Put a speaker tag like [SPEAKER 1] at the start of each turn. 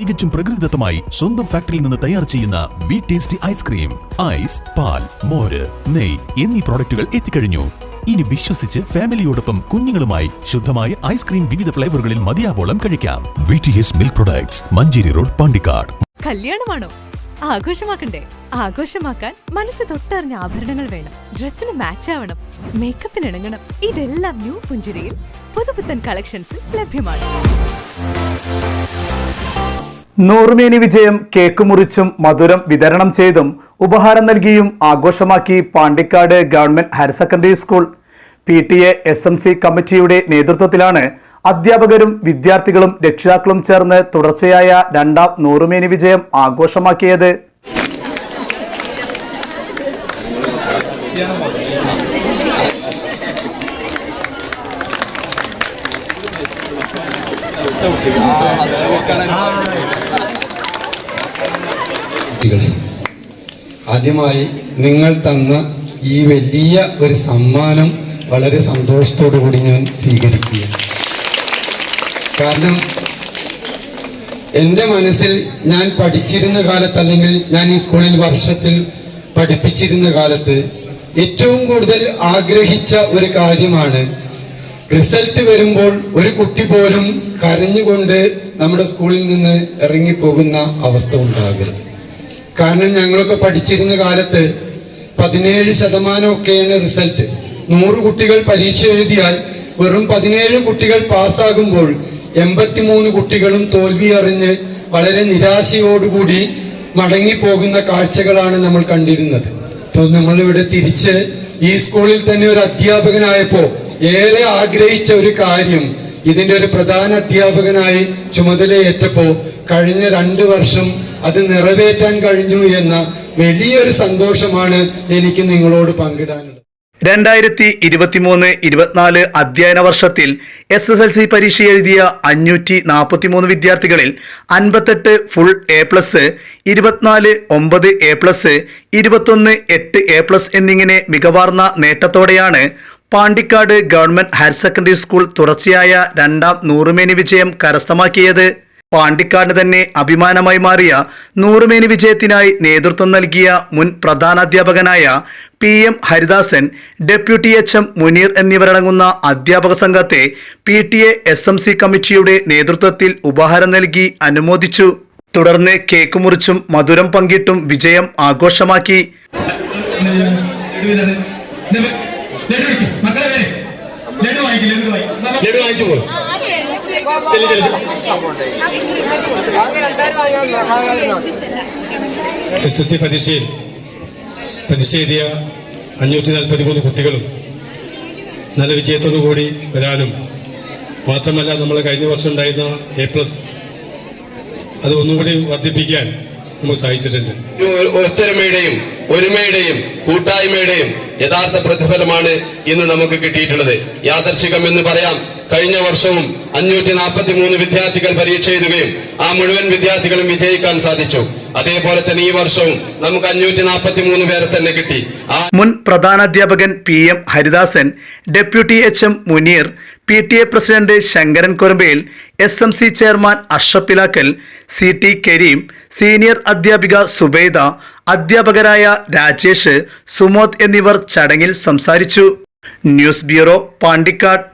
[SPEAKER 1] തികച്ചും പ്രകൃതിദത്തമായി സ്വന്തം ഫാക്ടറിയിൽ നിന്ന് തയ്യാർ ചെയ്യുന്ന വി ടേസ്റ്റി ഐസ്ക്രീം ഐസ് പാൽ മോര് നെയ് എന്നീ പ്രോഡക്റ്റുകൾ എത്തിക്കഴിഞ്ഞു. ഇനി വിശ്വസിച്ച് ഫാമിലിയോടൊപ്പം കുഞ്ഞുങ്ങളുമായി ശുദ്ധമായ ഐസ്ക്രീം വിവിധ ഫ്ലേവറുകളിൽ മതിയാവോളം കഴിക്കാം. V T S milk products Manjeri road Pandikkad
[SPEAKER 2] കല്യാണമാണോ? ആഘോഷമാക്കണ്ടേ? ആഘോഷമാക്കാൻ മനസ്സ് തൊട്ടറിഞ്ഞ ആഭരണങ്ങൾ വേണം. ഡ്രസ്സിന് മാച്ച് ആവണം. മേക്കപ്പിന് ഇണങ്ങണം. ഇതെല്ലാം ന്യൂ പുഞ്ചിരിയിൽ പുതുപുത്തൻ കളക്ഷൻസിൽ ലഭ്യമാണ്.
[SPEAKER 3] നൂറുമേനി വിജയം കേക്ക് മുറിച്ചും മധുരം വിതരണം ചെയ്തും ഉപഹാരം നൽകിയും ആഘോഷമാക്കി Pandikkad government higher secondary school. P T A S M C കമ്മിറ്റിയുടെ നേതൃത്വത്തിലാണ് അധ്യാപകരും വിദ്യാർത്ഥികളും രക്ഷിതാക്കളും ചേർന്ന് തുടർച്ചയായ രണ്ടാം നൂറുമേനി വിജയം ആഘോഷമാക്കിയത്.
[SPEAKER 4] കുട്ടികളെ ആദ്യമായി നിങ്ങൾ തന്ന ഈ വലിയ ഒരു സമ്മാനം വളരെ സന്തോഷത്തോടു കൂടി ഞാൻ സ്വീകരിക്കുക കാരണം എന്റെ മനസ്സിൽ ഞാൻ പഠിച്ചിരുന്ന കാലത്ത് അല്ലെങ്കിൽ ഞാൻ ഈ സ്കൂളിൽ വർഷത്തിൽ പഠിപ്പിച്ചിരുന്ന കാലത്ത് ഏറ്റവും കൂടുതൽ ആഗ്രഹിച്ച ഒരു കാര്യമാണ് റിസൾട്ട് വരുമ്പോൾ ഒരു കുട്ടി പോലും കരഞ്ഞുകൊണ്ട് നമ്മുടെ സ്കൂളിൽ നിന്ന് ഇറങ്ങിപ്പോകുന്ന അവസ്ഥ ഉണ്ടാകരുത്. കാരണം ഞങ്ങളൊക്കെ പഠിച്ചിരുന്ന കാലത്ത് പതിനേഴ് ശതമാനമൊക്കെയാണ് റിസൾട്ട്. നൂറ് കുട്ടികൾ പരീക്ഷ എഴുതിയാൽ വെറും പതിനേഴ് കുട്ടികൾ പാസ്സാകുമ്പോൾ എൺപത്തിമൂന്ന് കുട്ടികളും തോൽവി അറിഞ്ഞ് വളരെ നിരാശയോടുകൂടി മടങ്ങിപ്പോകുന്ന കാഴ്ചകളാണ് നമ്മൾ കണ്ടിരുന്നത്. അപ്പോൾ നമ്മളിവിടെ തിരിച്ച് ഈ സ്കൂളിൽ തന്നെ ഒരു അധ്യാപകനായപ്പോൾ ഏറെ ആഗ്രഹിച്ച ഒരു കാര്യം ഇതിന്റെ ഒരു പ്രധാന അധ്യാപകനായി ചുമതലയേറ്റപ്പോൾ കഴിഞ്ഞ രണ്ട് വർഷം അത് നിറവേറ്റാൻ കഴിഞ്ഞു എന്ന വലിയൊരു സന്തോഷമാണ് എനിക്ക് നിങ്ങളോട് പങ്കിടാനുള്ളത്.
[SPEAKER 3] രണ്ടായിരത്തി ഇരുപത്തിമൂന്ന് ഇരുപത്തിനാല് അധ്യയന വർഷത്തിൽ എസ് എസ് എൽ സി പരീക്ഷ എഴുതിയ അഞ്ഞൂറ്റി നാൽപ്പത്തിമൂന്ന് വിദ്യാർത്ഥികളിൽ അൻപത്തെട്ട് ഫുൾ എ പ്ലസ് ഇരുപത്തിനാല് ഒമ്പത് എ പ്ലസ് ഇരുപത്തൊന്ന് എട്ട് എ പ്ലസ് എന്നിങ്ങനെ മികവാർന്ന നേട്ടത്തോടെയാണ് Pandikkad government higher secondary school തുടർച്ചയായ രണ്ടാം നൂറുമേനി വിജയം കരസ്ഥമാക്കിയത്. പാണ്ടിക്കാടിന് തന്നെ അഭിമാനമായി മാറിയ നൂറുമേനി വിജയത്തിനായി നേതൃത്വം നൽകിയ മുൻ പ്രധാനാധ്യാപകനായ P M Haridasan deputy H M Muneer എന്നിവരടങ്ങുന്ന അധ്യാപക സംഘത്തെ P T A S M C കമ്മിറ്റിയുടെ നേതൃത്വത്തിൽ ഉപഹാരം നൽകി അനുമോദിച്ചു. തുടർന്ന് കേക്ക് മുറിച്ചും മധുരം പങ്കിട്ടും വിജയം ആഘോഷമാക്കി.
[SPEAKER 5] ലഡു വായിച്ചു പോകും എസ് എസ് സി പരീക്ഷയിൽ പരീക്ഷ എഴുതിയ അഞ്ഞൂറ്റി നാൽപ്പത്തി മൂന്ന് കുട്ടികളും നല്ല വിജയത്തോടു വരാനും മാത്രമല്ല നമ്മൾ കഴിഞ്ഞ വർഷം ഉണ്ടായിരുന്ന എ പ്ലസ് അത് ഒന്നുകൂടി വർദ്ധിപ്പിക്കാൻ നമുക്ക് സാധിച്ചിട്ടുണ്ട്.
[SPEAKER 6] ഒരു ഒത്തൊരുമയുടെയും ഒരുമയുടെയും കൂട്ടായ്മയുടെയും യഥാർത്ഥ പ്രതിഫലമാണ് ഇന്ന് നമുക്ക് കിട്ടിയിട്ടുള്ളത്. യാദർശികം എന്ന് പറയാം. കഴിഞ്ഞ വർഷവും അഞ്ഞൂറ്റി നാൽപ്പത്തി മൂന്ന് വിദ്യാർത്ഥികൾ പരീക്ഷ എഴുതുകയും ആ മുഴുവൻ വിദ്യാർത്ഥികളും വിജയിക്കാൻ സാധിച്ചു. അതേപോലെ തന്നെ ഈ വർഷവും നമുക്ക് അഞ്ഞൂറ്റി നാൽപ്പത്തി മൂന്ന് പേരെ തന്നെ കിട്ടി.
[SPEAKER 3] മുൻ പ്രധാനാധ്യാപകൻ P M Haridasan deputy H M Muneer P T A president Sankaran Korambayil S M C chairman Ashraf Ilakkal C T Kareem senior അധ്യാപിക സുബൈദ അധ്യാപകരായ രാജേഷ് സുമോദ് എന്നിവർ ചടങ്ങിൽ സംസാരിച്ചു. News bureau Pandikkad.